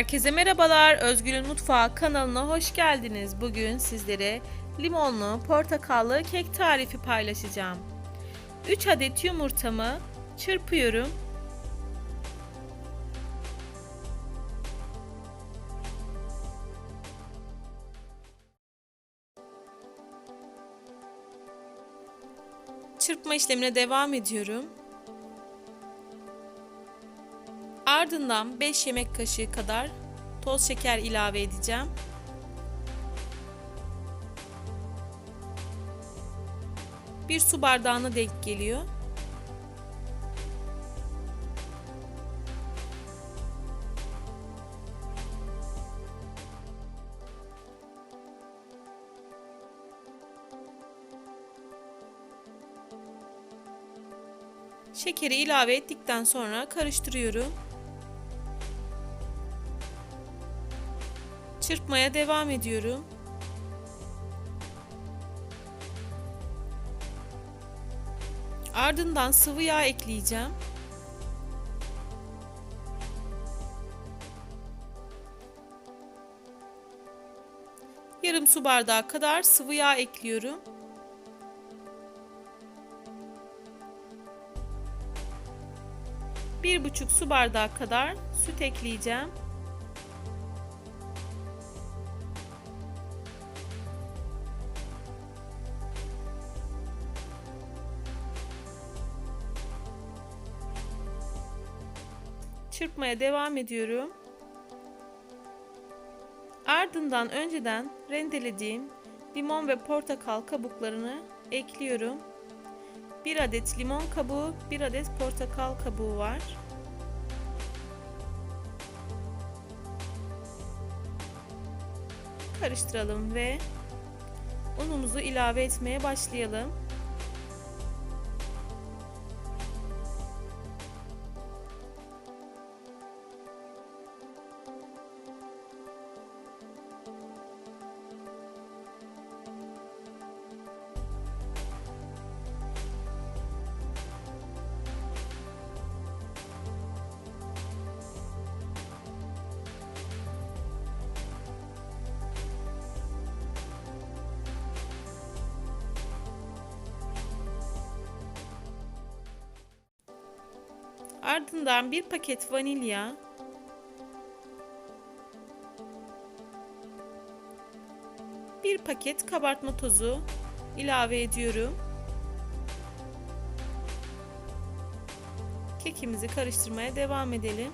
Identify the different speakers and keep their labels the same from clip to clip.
Speaker 1: Herkese merhabalar. Özgür'ün Mutfağı kanalına hoş geldiniz. Bugün sizlere limonlu, portakallı kek tarifi paylaşacağım. 3 adet yumurtamı çırpıyorum. Çırpma işlemine devam ediyorum. Ardından 5 yemek kaşığı kadar toz şeker ilave edeceğim. Bir su bardağına denk geliyor. Şekeri ilave ettikten sonra karıştırıyorum. Çırpmaya devam ediyorum. Ardından sıvı yağ ekleyeceğim. Yarım su bardağı kadar sıvı yağ ekliyorum. Bir buçuk su bardağı kadar süt ekleyeceğim. Çırpmaya devam ediyorum. Ardından önceden rendelediğim limon ve portakal kabuklarını ekliyorum. 1 adet limon kabuğu, 1 adet portakal kabuğu var. Karıştıralım ve unumuzu ilave etmeye başlayalım. Ardından bir paket vanilya, bir paket kabartma tozu ilave ediyorum. Kekimizi karıştırmaya devam edelim.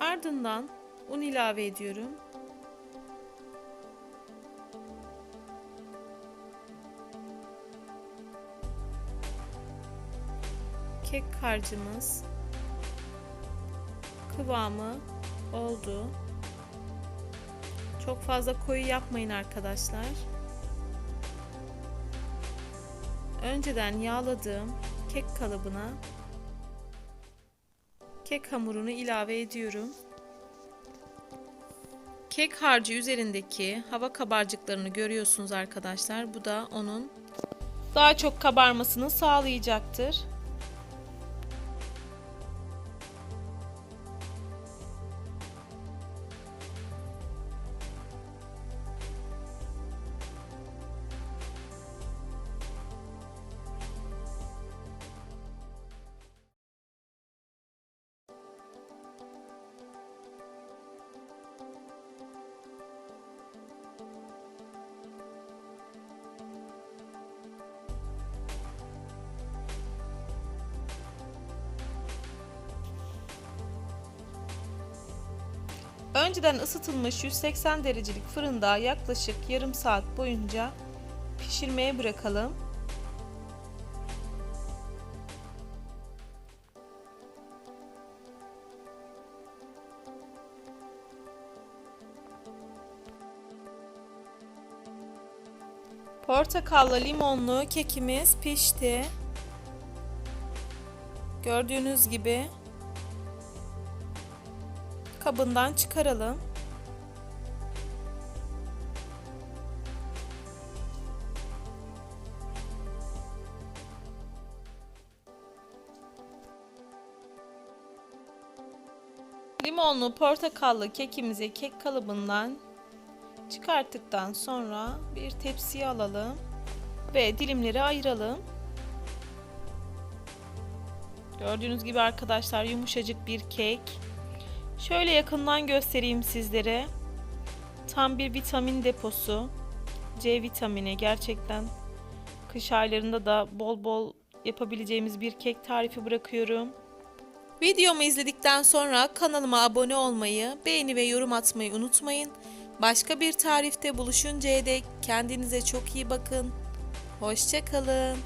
Speaker 1: Ardından un ilave ediyorum. Kek harcımız kıvamı oldu. Çok fazla koyu yapmayın arkadaşlar. Önceden yağladığım kek kalıbına kek hamurunu ilave ediyorum. Kek harcı üzerindeki hava kabarcıklarını görüyorsunuz arkadaşlar. Bu da onun daha çok kabarmasını sağlayacaktır. Önceden ısıtılmış 180 derecelik fırında yaklaşık yarım saat boyunca pişirmeye bırakalım. Portakallı limonlu kekimiz pişti. Gördüğünüz gibi kabından çıkaralım. Limonlu portakallı kekimizi kek kalıbından çıkarttıktan sonra bir tepsiye alalım ve dilimleri ayıralım. Gördüğünüz gibi arkadaşlar yumuşacık bir kek. Şöyle yakından göstereyim sizlere. Tam bir vitamin deposu. C vitamini gerçekten kış aylarında da bol bol yapabileceğimiz bir kek tarifi bırakıyorum. Videomu izledikten sonra kanalıma abone olmayı, beğeni ve yorum atmayı unutmayın. Başka bir tarifte buluşuncaya dek kendinize çok iyi bakın. Hoşçakalın.